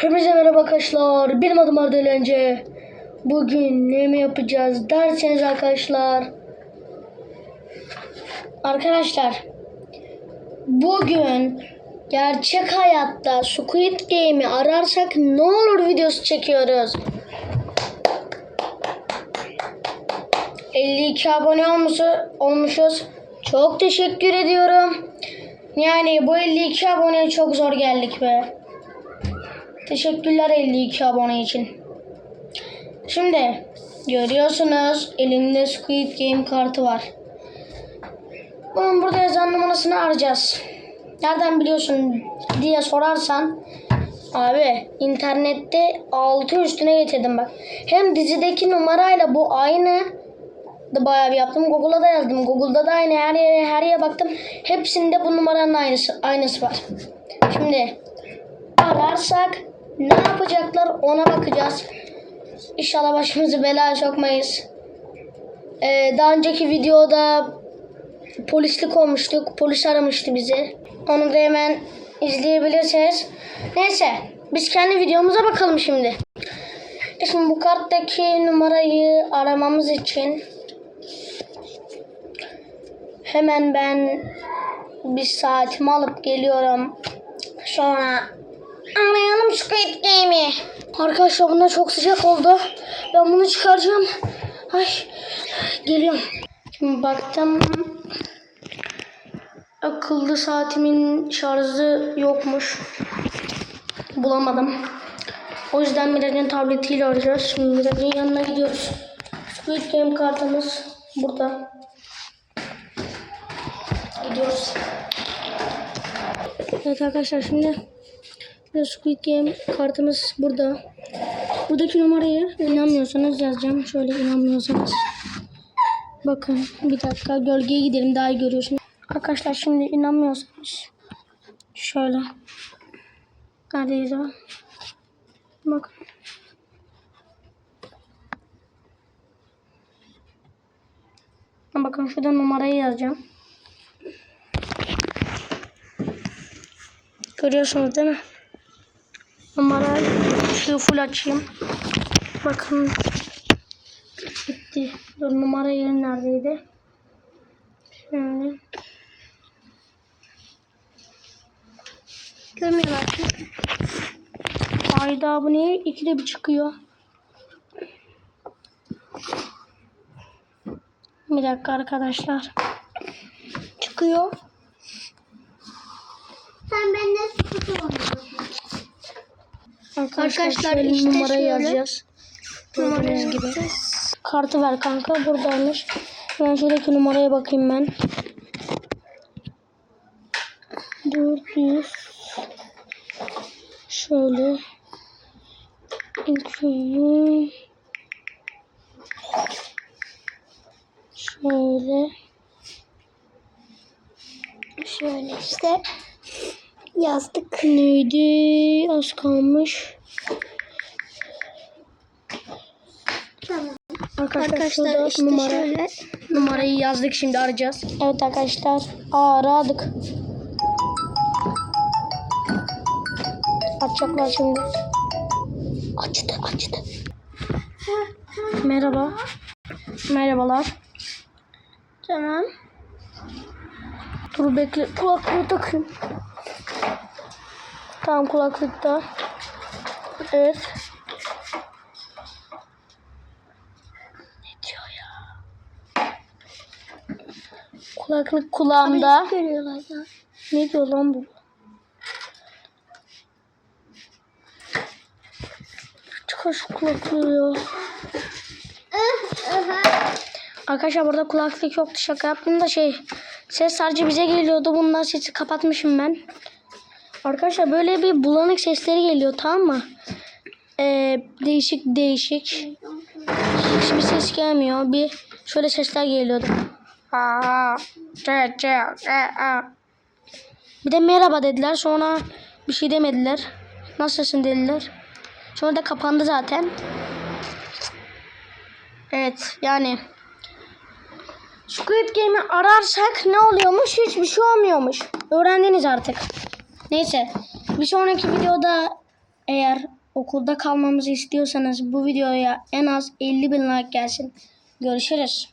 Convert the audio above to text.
Hepinize merhaba arkadaşlar. Benim adım Arda Eğlence. Bugün ne mi yapacağız derseniz arkadaşlar. Arkadaşlar. Bugün gerçek hayatta Squid Game'i ararsak ne olur videosu çekiyoruz. 52 abone olmuşu, olmuşuz. Çok teşekkür ediyorum. Yani bu 52 aboneye çok zor geldik be. Teşekkürler 52 abone için. Şimdi görüyorsunuz elimde Squid Game kartı var. Bunun burada yazan numarasını arayacağız. Nereden biliyorsun diye sorarsan abi internette altı üstüne getirdim bak. Hem dizideki numarayla bu aynı da bayağı bir yaptım. Google'a da yazdım. Google'da da aynı her yere her yere baktım. Hepsinde bu numaranın aynısı aynısı var. Şimdi ararsak ne yapacaklar ona bakacağız. İnşallah başımızı belaya sokmayız. Ee, daha önceki videoda polislik olmuştuk. Polis aramıştı bizi. Onu da hemen izleyebilirsiniz. Neyse biz kendi videomuza bakalım şimdi. Şimdi bu karttaki numarayı aramamız için hemen ben bir saatimi alıp geliyorum. Sonra arayalım Squid Game'i. Arkadaşlar bunda çok sıcak oldu. Ben bunu çıkaracağım. Ay geliyorum. Şimdi baktım akıllı saatimin şarjı yokmuş. Bulamadım. O yüzden Miraç'ın tabletiyle arayacağız. Şimdi Miraç'ın yanına gidiyoruz. Squid Game kartımız burada. Gidiyoruz. Evet arkadaşlar şimdi bir Squid Game kartımız burada. Buradaki numarayı inanmıyorsanız yazacağım. Şöyle inanmıyorsanız. Bakın bir dakika gölgeye gidelim daha iyi görüyorsunuz. Arkadaşlar şimdi inanmıyorsanız şöyle. Neredeyiz o? Bakın. Bakın şurada numarayı yazacağım. Görüyorsunuz değil mi? Numara ışığı full açayım. Bakın. Gitti. Dur numara yeri neredeydi? Şöyle. Görmüyorlar ki. Ayda bu niye ikide bir çıkıyor? Bir dakika arkadaşlar. Çıkıyor. Sen benden sıkıntı olmuyorsun. Arkadaşlar, Arkadaşlar, şöyle işte numara şöyle. yazacağız. Gördüğünüz gibi. Kartı ver kanka buradaymış. Ben şuradaki numaraya bakayım ben. 400 Şöyle 200 Şöyle Şöyle işte yazdık. neydi az kalmış. Tamam. Arkadaşlar, Arkadaşlar işte numara. şöyle. Numarayı yazdık şimdi arayacağız. Evet arkadaşlar aradık. Açacaklar şimdi. Açtı açtı. Merhaba. Merhabalar. Tamam. Dur bekle. Kulaklığı takayım. Tamam kulaklıkta. Evet. Ne diyor ya? Kulaklık kulağımda. Ne diyor lan bu? Çıkar şu kulaklığı ya. Arkadaşlar burada kulaklık yoktu şaka yaptım da şey ses sadece bize geliyordu. Bundan sesi kapatmışım ben. Arkadaşlar böyle bir bulanık sesleri geliyor tamam mı? Ee, değişik değişik. Hiçbir ses gelmiyor. Bir şöyle sesler geliyordu. Bir de merhaba dediler. Sonra bir şey demediler. Nasılsın dediler. Sonra da kapandı zaten. Evet yani Squid Game'i ararsak ne oluyormuş? Hiçbir şey olmuyormuş. Öğrendiniz artık. Neyse. Bir sonraki videoda Eğer okulda kalmamızı istiyorsanız bu videoya en az 50 bin like gelsin. Görüşürüz.